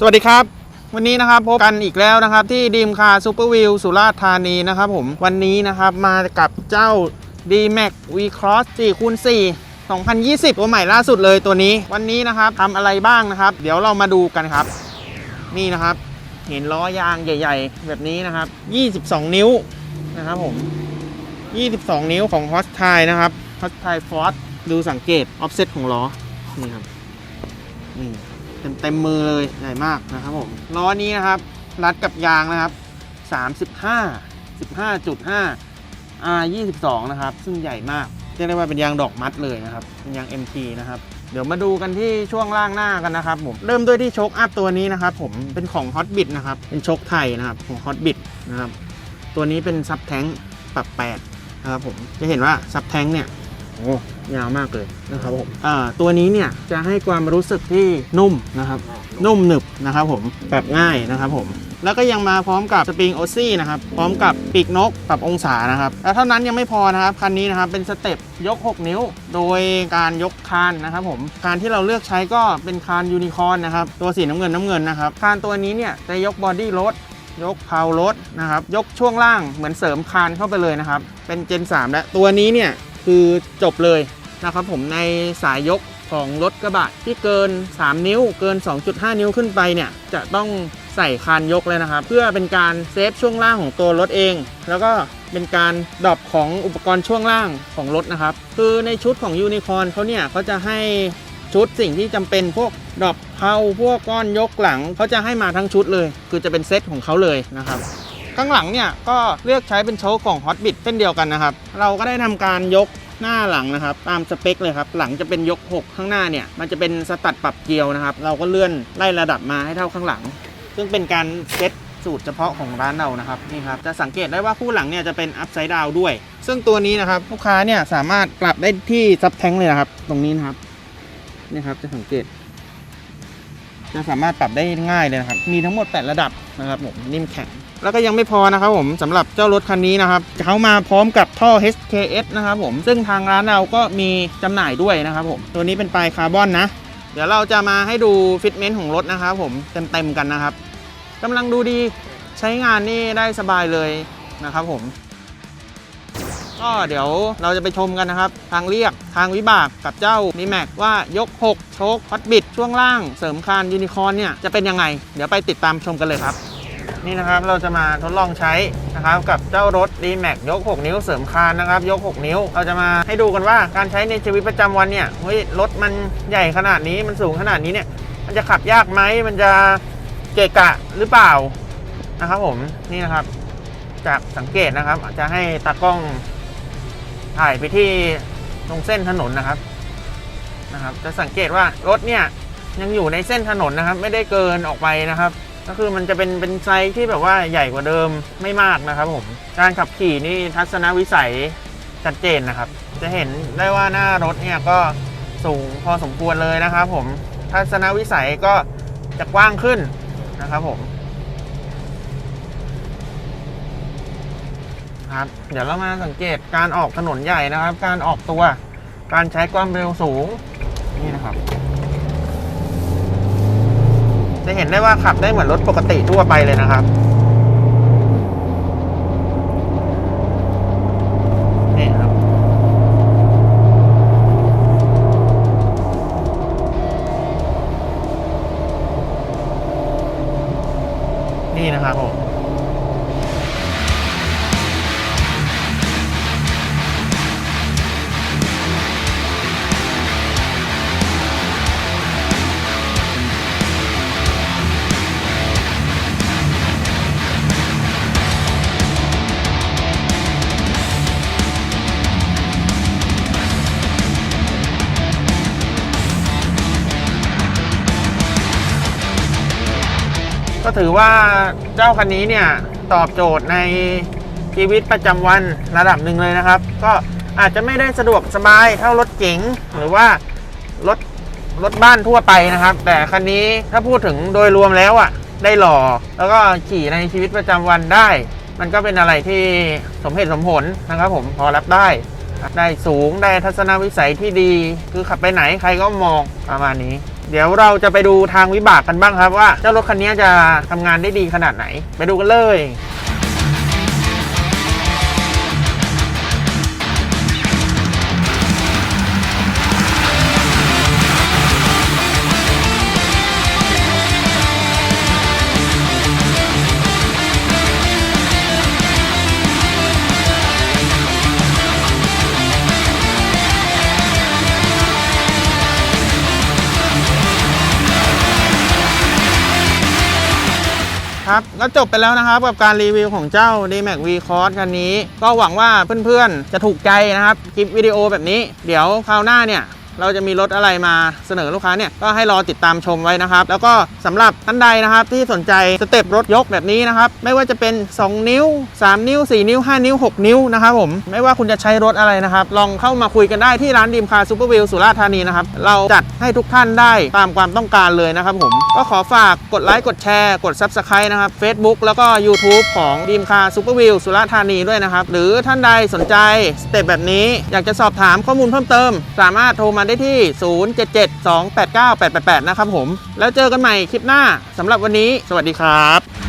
สวัสดีครับ วันนี้นะครับพบกันอีกแล้วนะครับ ที่ดีมคาซูเปอร์วิวสุราษฎร์ธานีนะครับผมวันนี้นะครับมากับเจ้า d m a x V Cross 4คูณ4 2020 ตัวใหม่ล่าสุดเลยตัวนี้ วันนี้นะครับทำอะไรบ้างนะครับ เดี๋ยวเรามาดูกันครับ นี่นะครับ เห็นล้อยางใหญ่ ๆ แบบนี้นะครับ 22 นิ้วนะครับผม 22 นิ้วของ h o s t i นะครับ h o s t i Force ดูสังเกต offset ของล้อนี่ครับนี่ ต็มเต็มมือเลยใหญ่มากนะครับผมล้อนี้นะครับ รัดกับยางนะครับ 35 15.5 R 22นะครับ ซึ่งใหญ่มากเรียกได้ว่าเป็นยางดอกมัดเลยนะครับเป็นยาง MT นะครับเดี๋ยวมาดูกันที่ช่วงล่างหน้ากันนะครับผมเริ่มด้วยที่โชคอัพตัวนี้นะครับผมเป็นของ Hotbit นะครับเป็นโชคไทยนะครับของ Hotbit นะครับตัวนี้เป็นซับแท้งปรับ8นะครับผมจะเห็นว่าซับแท้งเนี่ย โอ้ยาวมากเลยนะครับผมอ่าตัวนี้เนี่ยจะให้ความรู้สึกที่นุ่มนะครับ นุ่มหนึบนะครับผมปรับง่ายนะครับผม แล้วก็ยังมาพร้อมกับสปริงโอซี่นะครับ พร้อมกับปีกนกปรับองศานะครับ แล้วเท่านั้นยังไม่พอนะครับ คันนี้นะครับเป็นสเต็ปยก 6 นิ้ว โดยการยกคานนะครับผม คานที่เราเลือกใช้ก็เป็นคานยูนิคอร์นนะครับ ตัวสีน้ำเงินน้ำเงินนะครับ คานตัวนี้เนี่ยจะยกบอดี้รถยกเพารถนะครับ ยกช่วงล่างเหมือนเสริมคานเข้าไปเลยนะครับ เป็นเจน 3 และตัวนี้เนี่ย คือจบเลยนะครับผมในสายยกของรถกระบะที่เกิน 3 นิ้วเกิน 2.5 นิ้วขึ้นไปเนี่ยจะต้องใส่คานยกเลยนะครับ เพื่อเป็นการเซฟช่วงล่างของตัวรถเอง แล้วก็เป็นการดรอปของอุปกรณ์ช่วงล่างของรถนะครับ คือในชุดของยูนิคอร์นเขาเนี่ยเขาจะให้ชุดสิ่งที่จำเป็นพวกดรอปเพาพวกก้อนยกหลังเขาจะให้มาทั้งชุดเลย คือจะเป็นเซตของเขาเลยนะครับ ข้างหลังเนี่ยก็เลือกใช้เป็นโชว์ของ Hotbit เช่นเดียวกันนะครับ เราก็ได้ทำการยกหน้าหลังนะครับ ตามสเปคเลยครับ หลังจะเป็นยก 6 ข้างหน้าเนี่ย มันจะเป็นสตัดปรับเกียวนะครับ เราก็เลื่อนไล่ระดับมาให้เท่าข้างหลัง ซึ่งเป็นการเซตสูตรเฉพาะของร้านเรานะครับนี่ครับจะสังเกตได้ว่าคู่หลังเนี่ยจะเป็นอัพไซด์ดาวด้วย ซึ่งตัวนี้นะครับลูกค้าเนี่ยสามารถปรับได้ที่ซับแทงเลยนะครับ ตรงนี้นะครับนี่ครับจะสังเกต จะสามารถปรับได้ง่ายเลยนะครับ มีทั้งหมด 8 ระดับนะครับผมนิ่มแข็ง แล้วก็ยังไม่พอนะครับผมสำหรับเจ้ารถคันนี้นะครับเขามาพร้อมกับท่อ HKS นะครับผมซึ่งทางร้านเราก็มีจำหน่ายด้วยนะครับผมตัวนี้เป็นปลายคาร์บอนนะ เดี๋ยวเราจะมาให้ดูฟิตเมนต์ของรถนะครับผมเต็มๆกันนะครับกำลังดูดีใช้งานนี่ได้สบายเลยนะครับผม ก็เดี๋ยวเราจะไปชมกันนะครับ ทางเรียกทางวิบากกับเจ้า d m a x ว่ายก 6 โชคฮอตบิดช่วงล่างเสริมคานยูนิคอร์นเนี่ยจะเป็นยังไง เดี๋ยวไปติดตามชมกันเลยครับ นี่นะครับเราจะมาทดลองใช้นะครับกับเจ้ารถ d m a x ยก 6 นิ้วเสริมคานนะครับยก 6 นิ้ว เราจะมาให้ดูกันว่าการใช้ในชีวิตประจำวันเนี่ยเฮ้ยรถมันใหญ่ขนาดนี้มันสูงขนาดนี้เนี่ยมันจะขับยากไหมมันจะเกะกะหรือเปล่านะครับผมนี่นะครับจากสังเกตนะครับจจะให้ตากล้องถ่ายไปที่ตรงเส้นถนนนะครับนะครับ จะสังเกตว่ารถเนี่ยยังอยู่ในเส้นถนนนะครับ ไม่ได้เกินออกไปนะครับ ก็คือมันจะเป็นเป็นไซส์ที่แบบว่าใหญ่กว่าเดิมไม่มากนะครับผมการขับขี่นี่ทัศนวิสัยชัดเจนนะครับ จะเห็นได้ว่าหน้ารถเนี่ยก็สูงพอสมควรเลยนะครับผมทัศนวิสัยก็จะกว้างขึ้นนะครับผมครับเดี๋ยวเรามาสังเกตการออกถนนใหญ่นะครับ การออกตัวการใช้ความเร็วสูงนี่นะครับ จะเห็นได้ว่าขับได้เหมือนรถปกติทั่วไปเลยนะครับ นี่ครับ นี่นะครับผม ก็ถือว่าเจ้าคันนี้เนี่ยตอบโจทย์ในชีวิตประจำวันระดับหนึ่งเลยนะครับ ก็อาจจะไม่ได้สะดวกสบายเท่ารถเก๋งหรือว่ารถรถบ้านทั่วไปนะครับ แต่คันนี้ถ้าพูดถึงโดยรวมแล้วอะ ได้หล่อ แล้วก็ขี่ในชีวิตประจำวันได้ มันก็เป็นอะไรที่สมเหตุสมผลนะครับ ผมพอรับได้ ได้สูงได้ทัศนวิสัยที่ดี คือขับไปไหนใครก็มองประมาณนี้ เดี๋ยวเราจะไปดูทางวิบากกันบ้างครับว่าเจ้ารถคันนี้จะทำงานได้ดีขนาดไหน ไปดูกันเลย ครับก็จบไปแล้วนะครับกับการรีวิวของเจ้า D-Max V Cross คันนี้ ก็หวังว่าเพื่อนๆ จะถูกใจนะครับคลิปวิดีโอแบบนี้ เดี๋ยวคราวหน้าเนี่ย เราจะมีรถอะไรมาเสนอลูกค้าเนี่ยก็ให้รอติดตามชมไว้นะครับ แล้วก็สำหรับท่านใดนะครับที่สนใจสเต็ปรถยกแบบนี้นะครับ ไม่ว่าจะเป็น 2 นิ้ว 3 นิ้ว 4 นิ้ว 5 นิ้ว 6 นิ้วนะครับผมไม่ว่าคุณจะใช้รถอะไรนะครับ ลองเข้ามาคุยกันได้ที่ร้านดีมคาซูเปอร์วิลสุราษฎร์ธานีนะครับเราจัดให้ทุกท่านได้ตามความต้องการเลยนะครับผมก็ขอฝากกดไลค์กดแชร์กด Subscribe นะครับ Facebook แล้วก็ YouTube ของดีมคาซูเปอร์วิลสุราษฎร์ธานีด้วยนะครับหรือท่านใดสนใจสเต็ปแบบนี้ อยากจะสอบถามข้อมูลเพิ่มเติม สามารถโทรมาได้ที่ 077-289-888 นะครับผม แล้วเจอกันใหม่คลิปหน้าสำหรับวันนี้ สวัสดีครับ